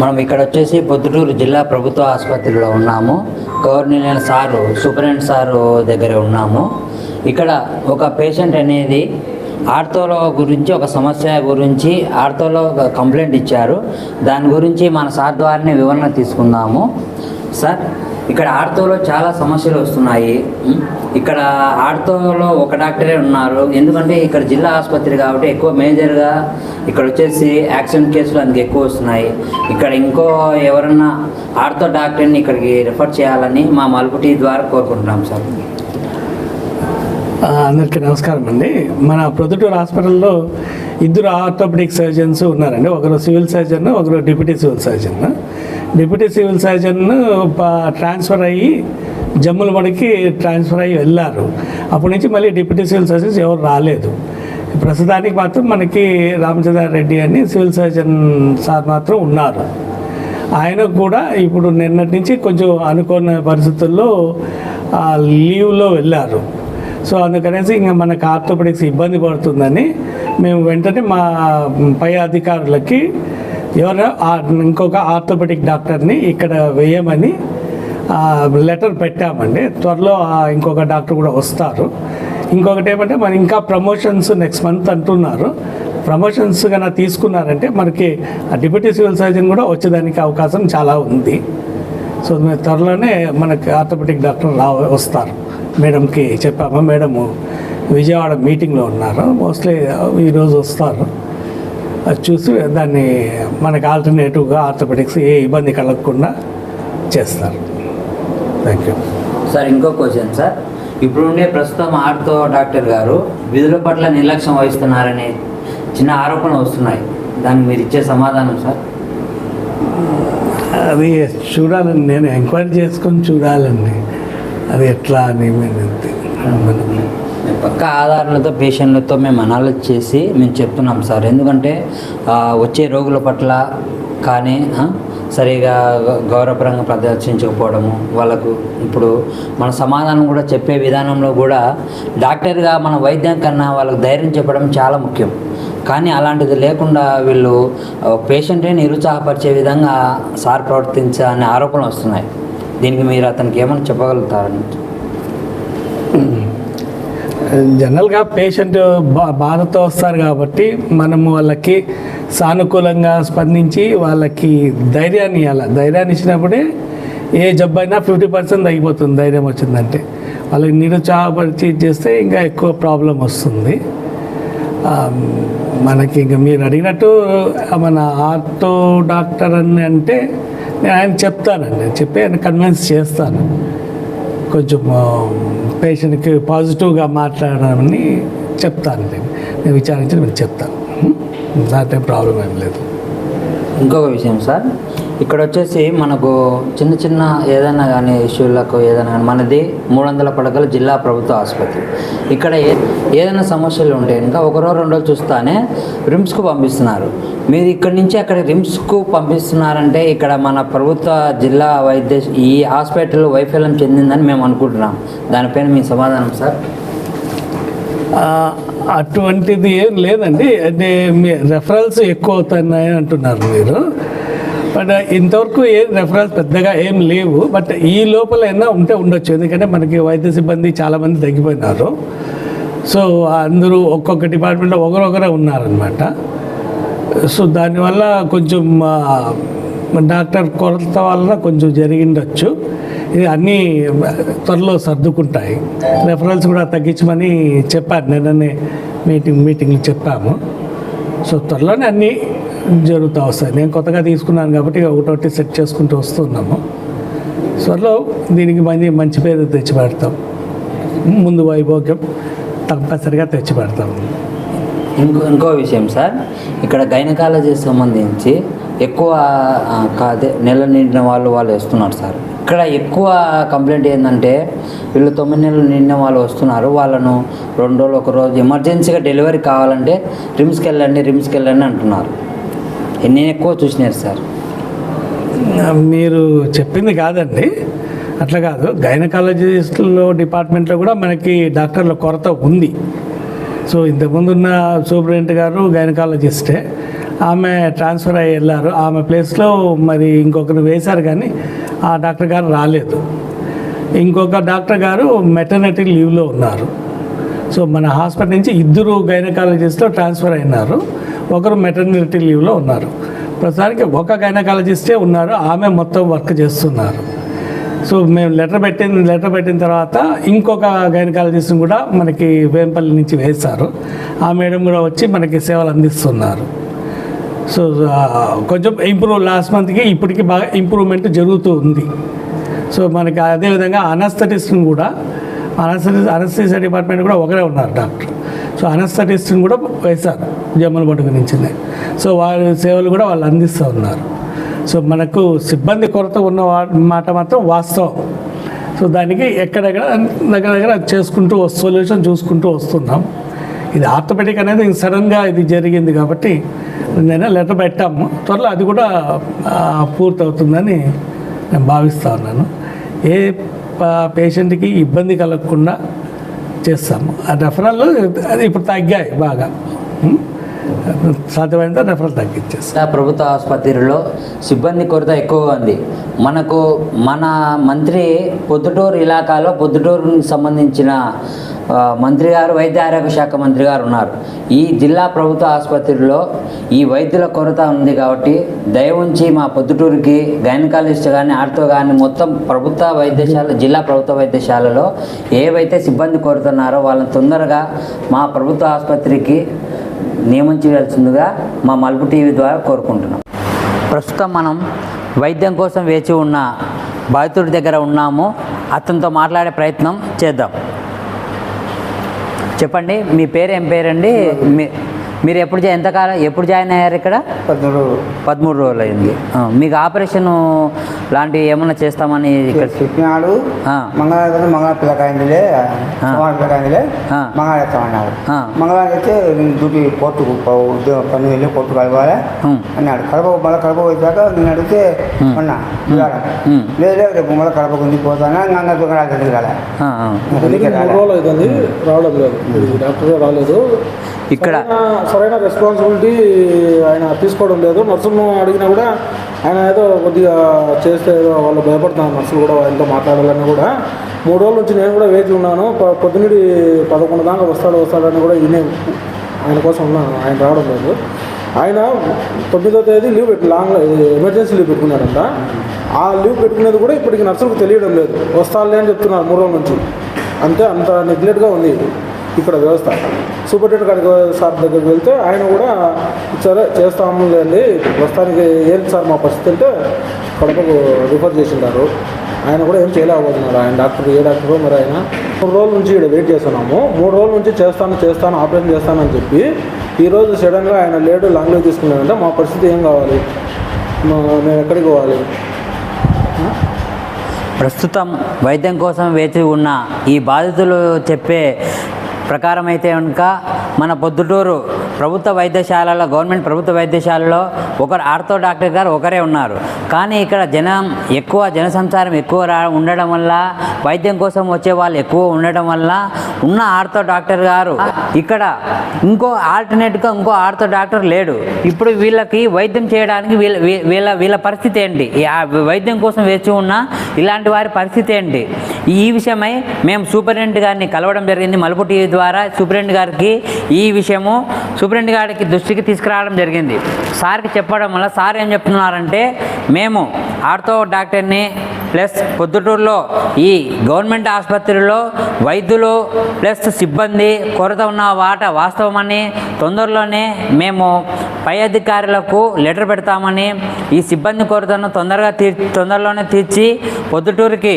మనం ఇక్కడ వచ్చేసి పొద్దుటూరు జిల్లా ప్రభుత్వ ఆసుపత్రిలో ఉన్నాము. గవర్నర్ సారు సూపరింటెండెంట్ సారు దగ్గర ఉన్నాము. ఇక్కడ ఒక పేషెంట్ అనేది ఆర్తోలో గురించి ఒక సమస్య గురించి ఆర్తోలో ఒక కంప్లైంట్ ఇచ్చారు. దాని గురించి మన సార్ ద్వారానే వివరణ తీసుకుందాము. సార్ ఇక్కడ ఆర్థోలో చాలా సమస్యలు వస్తున్నాయి. ఇక్కడ ఆర్థోలో ఒక డాక్టరే ఉన్నారు. ఎందుకంటే ఇక్కడ జిల్లా ఆసుపత్రి కాబట్టి ఎక్కువ మేజర్గా ఇక్కడ వచ్చేసి యాక్సిడెంట్ కేసులు అందుకు ఎక్కువ వస్తున్నాయి. ఇక్కడ ఇంకో ఎవరన్నా ఆర్తో డాక్టర్ని ఇక్కడికి రిఫర్ చేయాలని మా మలుపుటి ద్వారా కోరుకుంటున్నాం సార్. అందరికీ నమస్కారం అండి. మన ప్రొద్దుటూరు హాస్పిటల్లో ఇద్దరు ఆర్థోపెడిక్ సర్జన్స్ ఉన్నారండి. ఒకరు సివిల్ సర్జన్ ఒకరు deputy civil surgeon. Deputy civil surgeon transfer అయ్యి జమ్ములమడికి ట్రాన్స్ఫర్ అయ్యి వెళ్ళారు. అప్పటి నుంచి మళ్ళీ డిప్యూటీ సివిల్ సర్జన్స్ ఎవరు రాలేదు. ప్రస్తుతానికి మాత్రం మనకి రామచంద్ర రెడ్డి అని సివిల్ సర్జన్ సార్ మాత్రం ఉన్నారు. ఆయన కూడా ఇప్పుడు నిన్నటి నుంచి కొంచెం అనుకున్న పరిస్థితుల్లో లీవ్లో వెళ్ళారు. సో అందుకనేసి ఇంకా మనకు ఆర్థోపెడిక్స్ ఇబ్బంది పడుతుందని మేము వెంటనే మా పై అధికారులకి ఎవరైనా ఇంకొక ఆర్థోపెడిక్ డాక్టర్ని ఇక్కడ వేయమని లెటర్ పెట్టామండి. త్వరలో ఇంకొక డాక్టర్ కూడా వస్తారు. ఇంకొకటి ఏమంటే మరి ఇంకా ప్రమోషన్స్ నెక్స్ట్ మంత్ అంటున్నారు. ప్రమోషన్స్ కన్నా తీసుకున్నారంటే మనకి ఆ డిప్యూటీ సివిల్ సర్జన్ కూడా వచ్చేదానికి అవకాశం చాలా ఉంది. సో మీరు త్వరలోనే మనకి ఆర్థోపెటిక్ డాక్టర్ రా వస్తారు. మేడంకి చెప్పాము. మేడము విజయవాడ మీటింగ్లో ఉన్నారు. మోస్ట్లీ ఈరోజు వస్తారు. అది చూసి దాన్ని మనకి ఆల్టర్నేటివ్గా ఆర్థోపెటిక్స్ ఏ ఇబ్బంది కలగకుండా చేస్తారు. థ్యాంక్ యూ సార్ ఇంకో క్వశ్చన్ సార్. ఇప్పుడుండే ప్రస్తుతం ఆర్తో డాక్టర్ గారు విధుల పట్ల నిర్లక్ష్యం వహిస్తున్నారనే చిన్న ఆరోపణలు వస్తున్నాయి. దానికి మీరు ఇచ్చే సమాధానం సార్. అది చూడాలండి నేను ఎంక్వైరీ చేసుకొని చూడాలండి. అది ఎట్లా అని పక్క ఆధారాలతో పేషెంట్లతో మేము అనాలజ్ చేసి మేము చెప్తున్నాం సార్. ఎందుకంటే వచ్చే రోగుల పట్ల కానీ సరిగా గౌరవపరంగా ప్రదర్శించకపోవడము వాళ్ళకు ఇప్పుడు మన సమాధానం కూడా చెప్పే విధానంలో కూడా డాక్టర్గా మన వైద్యం కన్నా వాళ్ళకు ధైర్యం చెప్పడం చాలా ముఖ్యం. కానీ అలాంటిది లేకుండా వీళ్ళు పేషెంట్ని నిరుత్సాహపరిచే విధంగా సార్ ప్రవర్తించాలనే ఆరోపణలు వస్తున్నాయి. దీనికి మీరు అతనికి ఏమైనా చెప్పగలుగుతారని జనరల్గా పేషెంట్ బా బాధతో వస్తారు కాబట్టి మనము వాళ్ళకి సానుకూలంగా స్పందించి వాళ్ళకి ధైర్యాన్ని ఇవ్వాలి ధైర్యాన్ని ఇచ్చినప్పుడే ఏ జబ్బు అయినా ఫిఫ్టీ పర్సెంట్ తగ్గిపోతుంది ధైర్యం వచ్చిందంటే. వాళ్ళకి నిరుత్సాహపరిచి చేస్తే ఇంకా ఎక్కువ ప్రాబ్లం వస్తుంది. మనకి ఇంకా మీరు అడిగినట్టు మన ఆర్థో డాక్టర్ అని అంటే నేను ఆయన చెప్తానండి చెప్పి ఆయన కన్విన్స్ చేస్తాను. కొంచెం పేషెంట్కి పాజిటివ్గా మాట్లాడమని చెప్తాను నేను. నేను విచారించి మీకు చెప్తాను. దాంట్లో ప్రాబ్లం ఏం లేదు. ఇంకొక విషయం సార్ ఇక్కడ వచ్చేసి మనకు చిన్న చిన్న ఏదైనా కానీ ఇష్యూలకు ఏదైనా కానీ మనది మూడు వందల పడకల జిల్లా ప్రభుత్వ ఆసుపత్రి. ఇక్కడ ఏ ఏదైనా సమస్యలు ఉంటే ఇంకా ఒక రోజు రెండు రోజులు చూస్తానే రిమ్స్కు పంపిస్తున్నారు. మీరు ఇక్కడ నుంచి అక్కడ రిమ్స్కు పంపిస్తున్నారంటే ఇక్కడ మన ప్రభుత్వ జిల్లా వైద్య ఈ హాస్పిటల్ వైఫల్యం చెందిందని మేము అనుకుంటున్నాం. దానిపైన మీ సమాధానం సార్. ఆ, అటువంటిది ఏం లేదండి. అంటే మీ రెఫరల్స్ ఎక్కువ అవుతున్నాయని అంటున్నారు మీరు. బట్ ఇంతవరకు ఏ రెఫరల్స్ పెద్దగా ఏం లేవు. బట్ ఈ లోపల అయినా ఉంటే ఉండొచ్చు. ఎందుకంటే మనకి వైద్య సిబ్బంది చాలామంది తగ్గిపోయినారు. సో అందరూ ఒక్కొక్క డిపార్ట్మెంట్లో ఒకరొకరే ఉన్నారనమాట సో దానివల్ల కొంచెం డాక్టర్ కొరత వలన కొంచెం జరిగిండొచ్చు అన్నీ త్వరలో సర్దుకుంటాయి. రెఫరెన్స్ కూడా తగ్గించమని చెప్పారు. నిన్ననే మీటింగ్ మీటింగ్లు చెప్పాము. సో త్వరలోనే అన్నీ జరుగుతూ వస్తాయి. నేను కొత్తగా తీసుకున్నాను కాబట్టి ఒకటొకటి సెట్ చేసుకుంటూ వస్తున్నాము. త్వరలో దీనికి మంచి మంచి పేరు తెచ్చిపెడతాం. ముందు వైభోగ్యం తప్పనిసరిగా తెచ్చిపెడతాం. ఇంకో ఇంకో విషయం సార్. ఇక్కడ గైనకాలజీ సంబంధించి ఎక్కువ కాదే నెల నిండిన వాళ్ళు వాళ్ళు వస్తున్నారు సార్. ఇక్కడ ఎక్కువ కంప్లైంట్ ఏంటంటే వీళ్ళు తొమ్మిది నెలలు నిండిన వాళ్ళు వస్తున్నారు వాళ్ళను రెండు రోజులు ఒక రోజు ఎమర్జెన్సీగా డెలివరీ కావాలంటే రిమ్స్కి వెళ్ళండి రిమ్స్కి వెళ్ళండి అంటున్నారు. నేను ఎక్కువ చూసినారు సార్. మీరు చెప్పింది కాదండి. అట్లా కాదు. గైనకాలజిస్టులో డిపార్ట్మెంట్లో కూడా మనకి డాక్టర్ల కొరత ఉంది. సో ఇంతకుముందు ఉన్న సూపరింటెండెంట్ గారు గైనకాలజిస్టే. ఆమె ట్రాన్స్ఫర్ అయ్యి వెళ్ళారు. ఆమె ప్లేస్లో మరి ఇంకొకరు వేశారు కానీ ఆ డాక్టర్ గారు రాలేదు. ఇంకొక డాక్టర్ గారు మెటర్నిటీ లీవ్లో ఉన్నారు. సో మన హాస్పిటల్ నుంచి ఇద్దరు గైనకాలజిస్ట్లో ట్రాన్స్ఫర్ అయినారు. ఒకరు మెటర్నిటీ లీవ్లో ఉన్నారు. ప్రస్తుతానికి ఒక గైనకాలజిస్టే ఉన్నారు. ఆమె మొత్తం వర్క్ చేస్తున్నారు. సో మేము లెటర్ పెట్టిన లెటర్ పెట్టిన తర్వాత ఇంకొక గైనకాలజిస్ట్ని కూడా మనకి వేంపల్లి నుంచి వేశారు. ఆ మేడం కూడా వచ్చి మనకి సేవలు అందిస్తున్నారు. సో కొంచెం ఇంప్రూవ్ లాస్ట్ మంత్కి ఇప్పటికి బాగా ఇంప్రూవ్మెంట్ జరుగుతూ ఉంది. సో మనకి అదేవిధంగా అనస్థటిస్ట్ని కూడా అనస్థటిస్ అనస్థిసియా డిపార్ట్మెంట్ కూడా ఒకరే ఉన్నారు డాక్టర్ సో అనస్థటిస్ట్ని కూడా వేశారు జమ్మల పట్టుకు నుంచి సో వారి సేవలు కూడా వాళ్ళు అందిస్తూ ఉన్నారు. సో మనకు సిబ్బంది కొరత ఉన్న వా- మాట మాత్రం వాస్తవం. సో దానికి ఎక్కడెక్కడ దగ్గర దగ్గర చేసుకుంటూ సొల్యూషన్ చూసుకుంటూ వస్తున్నాం. ఇది ఆర్థపెటిక్ అనేది సడన్గా ఇది జరిగింది కాబట్టి నేను లెటర్ పెట్టాము. త్వరలో అది కూడా పూర్తవుతుందని నేను భావిస్తూ ఉన్నాను. ఏ పేషెంట్కి ఇబ్బంది కలగకుండా చేస్తాము. ఆ రెఫరల్ అది ఇప్పుడు తగ్గాయి బాగా. సాధ్యమైనంత రెఫరల్ తగ్గించేస్తా. ప్రభుత్వ ఆసుపత్రిలో సిబ్బంది కొరత ఎక్కువగా ఉంది. మనకు మన మంత్రి పొద్దుటూరు ఇలాకాలో పొద్దుటూరుకి సంబంధించిన మంత్రి గారు వైద్య ఆరోగ్య శాఖ మంత్రి గారు ఉన్నారు. ఈ జిల్లా ప్రభుత్వ ఆసుపత్రిలో ఈ వైద్యుల కొరత ఉంది కాబట్టి దయ ఉంచి మా పొద్దుటూరుకి గైనకాలజిస్ట్ కానీ ఆర్తో కానీ మొత్తం ప్రభుత్వ వైద్యశాల జిల్లా ప్రభుత్వ వైద్యశాలలో ఏవైతే సిబ్బంది కోరుతున్నారో వాళ్ళని తొందరగా మా ప్రభుత్వ ఆసుపత్రికి నియమించవలసిందిగా మా మలుపు టీవీ ద్వారా కోరుకుంటున్నాం. ప్రస్తుతం మనం వైద్యం కోసం వేచి ఉన్న బాధితుడి దగ్గర ఉన్నాము. అతనితో మాట్లాడే ప్రయత్నం చేద్దాం. చెప్పండి మీ పేరు ఏం పేరండి మీరు ఎప్పుడు ఎంతకాలం ఎప్పుడు జాయిన్ అయ్యారు ఇక్కడ? పద్మూడు పదమూడు రోజులు అయింది మీకు ఆపరేషన్ లాంటివి ఏమన్నా చేస్తామని ఇక్కడ చెప్పినాడు ఆ. మంగళవారం మంగళ పిల్లకాయిందిలే సోమవారం పిల్లకాయిందిలే ఆ. మంగళవారం ఆ. మంగళవారం అయితే డ్యూటీ కోర్టుకు పో- ఉద్యోగం పని వెళ్ళి కోర్టు కలవాలి. అన్నాడు కడప మళ్ళీ కడప వచ్చాక నేను అడిగితే అన్నా ఉం. లేదు రేపు మళ్ళీ కడపకు ఉంది పోతానా ఇంకా దూరం ఎందుకు రాలే ఆ, ఆ. అందుకే మూడు రాలే. రోజులు అవుతుంది రావడం లేదు ఈ డాక్టర్ రాలేదు ఇక్కడ. సరైన- రెస్పాన్సిబిలిటీ ఆయన తీసుకోవడం లేదు. నర్సులను అడిగినా కూడా ఆయన ఏదో కొద్దిగా చేస్తే ఏదో వాళ్ళు భయపడుతున్నారు. నర్సులు కూడా ఆయనతో మాట్లాడాలని కూడా. మూడు రోజుల నుంచి నేను కూడా వేచి ఉన్నాను. పొద్దునీడి పదకొండు దాకా వస్తాడు వస్తాడని కూడా ఈయన ఆయన కోసం ఉన్నాను ఆయన రావడం లేదు. ఆయన తొమ్మిదో తేదీ లీవ్ పెట్టి లాంగ్ ఎమర్జెన్సీ లీవ్ పెట్టుకున్నాడంట. ఆ లీవ్ పెట్టుకునేది కూడా ఇప్పటికి నర్సులకు తెలియడం లేదు. వస్తాలే అని చెప్తున్నారు మూడు రోజుల నుంచి. అంతే అంత నెగ్లెట్గా ఉంది. ఇక్కడ వ్యవస్థ. సూపరింటెండెంట్ గారికి సార్ దగ్గరికి వెళ్తే ఆయన కూడా సరే చేస్తాము లేండి ప్రస్తుతానికి ఏంటి సార్ మా పరిస్థితి అంటే కడపకు రిఫర్ చేసిండారు. ఆయన కూడా ఏం చేయలేకపోతున్నారు. ఆయన డాక్టర్ ఏ డాక్టర్ మరి ఆయన. మూడు రోజుల నుంచి ఇక్కడ వెయిట్ చేస్తున్నాము. మూడు రోజుల నుంచి చేస్తాను చేస్తాను ఆపరేషన్ చేస్తానని చెప్పి ఈరోజు సడన్గా ఆయన లేడు లాంగ్లో తీసుకున్నాడంటే మా పరిస్థితి ఏం కావాలి? మేము ఎక్కడికి పోవాలి? ప్రస్తుతం వైద్యం కోసం వేచి ఉన్న ఈ బాధితులు చెప్పే ప్రకారం అయితే కనుక మన పొద్దుటూరు ప్రభుత్వ వైద్యశాలలో గవర్నమెంట్ ప్రభుత్వ వైద్యశాలలో ఒకరు ఆర్థో డాక్టర్ గారు ఒకరే ఉన్నారు. కానీ ఇక్కడ జనం ఎక్కువ జనసంచారం ఎక్కువ రా ఉండడం వల్ల వైద్యం కోసం వచ్చే వాళ్ళు ఎక్కువ ఉండడం వల్ల ఉన్న ఆర్థో డాక్టర్ గారు ఇక్కడ ఇంకో ఆల్టర్నేట్గా ఇంకో ఆర్థో డాక్టర్ లేడు. ఇప్పుడు వీళ్ళకి వైద్యం చేయడానికి వీళ్ళ వీ- వీళ్ళ వీళ్ళ పరిస్థితి ఏంటి? వైద్యం కోసం వేచి ఉన్న ఇలాంటి వారి పరిస్థితి ఏంటి? ఈ విషయమై మేము సూపరింటెండెంట్ గారిని కలవడం జరిగింది. మలుపు టీవీ ద్వారా సూపరింటెండెంట్ గారికి ఈ విషయము సూపరింటెండెంట్ గారికి దృష్టికి తీసుకురావడం జరిగింది. సార్కి చెప్పడం వల్ల సార్ ఏం చెప్తున్నారంటే మేము ఆర్థో డాక్టర్ని ప్లస్ పొద్దుటూరులో ఈ గవర్నమెంట్ ఆసుపత్రిలో వైద్యులు ప్లస్ సిబ్బంది కొరత ఉన్న వాట వాస్తవమని తొందరలోనే మేము పై అధికారులకు లెటర్ పెడతామని ఈ సిబ్బంది కొరతను తొందరగా తీ తొందరలోనే తీర్చి పొద్దుటూరుకి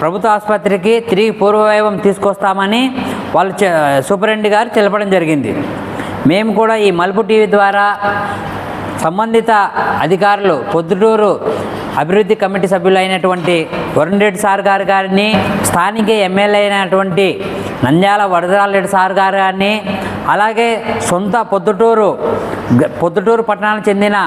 ప్రభుత్వ ఆసుపత్రికి తిరిగి పూర్వవైభవం తీసుకొస్తామని వాళ్ళు సూపరింటెండెంట్ గారు తెలపడం జరిగింది. మేము కూడా ఈ మలుపు టీవీ ద్వారా సంబంధిత అధికారులు పొద్దుటూరు అభివృద్ధి కమిటీ సభ్యులైనటువంటి వరుణ్ రెడ్డి సార్ గారు గారిని స్థానిక ఎమ్మెల్యే అయినటువంటి నంద్యాల వరదరాల రెడ్డి సార్ గారు గారిని అలాగే సొంత పొద్దుటూరు పొద్దుటూరు పట్టణానికి చెందిన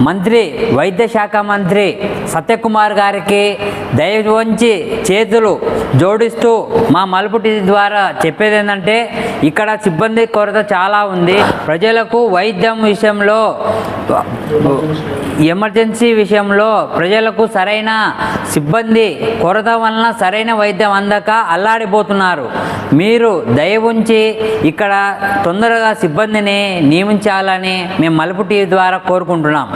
మంత్రి వైద్య శాఖ మంత్రి సత్యకుమార్ గారికి దయ వంచి చేతులు జోడిస్తూ మా మలుపు టీవీ ద్వారా చెప్పేది ఏంటంటే ఇక్కడ సిబ్బంది కొరత చాలా ఉంది. ప్రజలకు వైద్యం విషయంలో ఎమర్జెన్సీ విషయంలో ప్రజలకు సరైన సిబ్బంది కొరత వలన సరైన వైద్యం అందక అల్లాడిపోతున్నారు. మీరు దయ ఉంచి ఇక్కడ తొందరగా సిబ్బందిని నియమించాలని మేము మలుపు టీవీ ద్వారా కోరుకుంటున్నాం.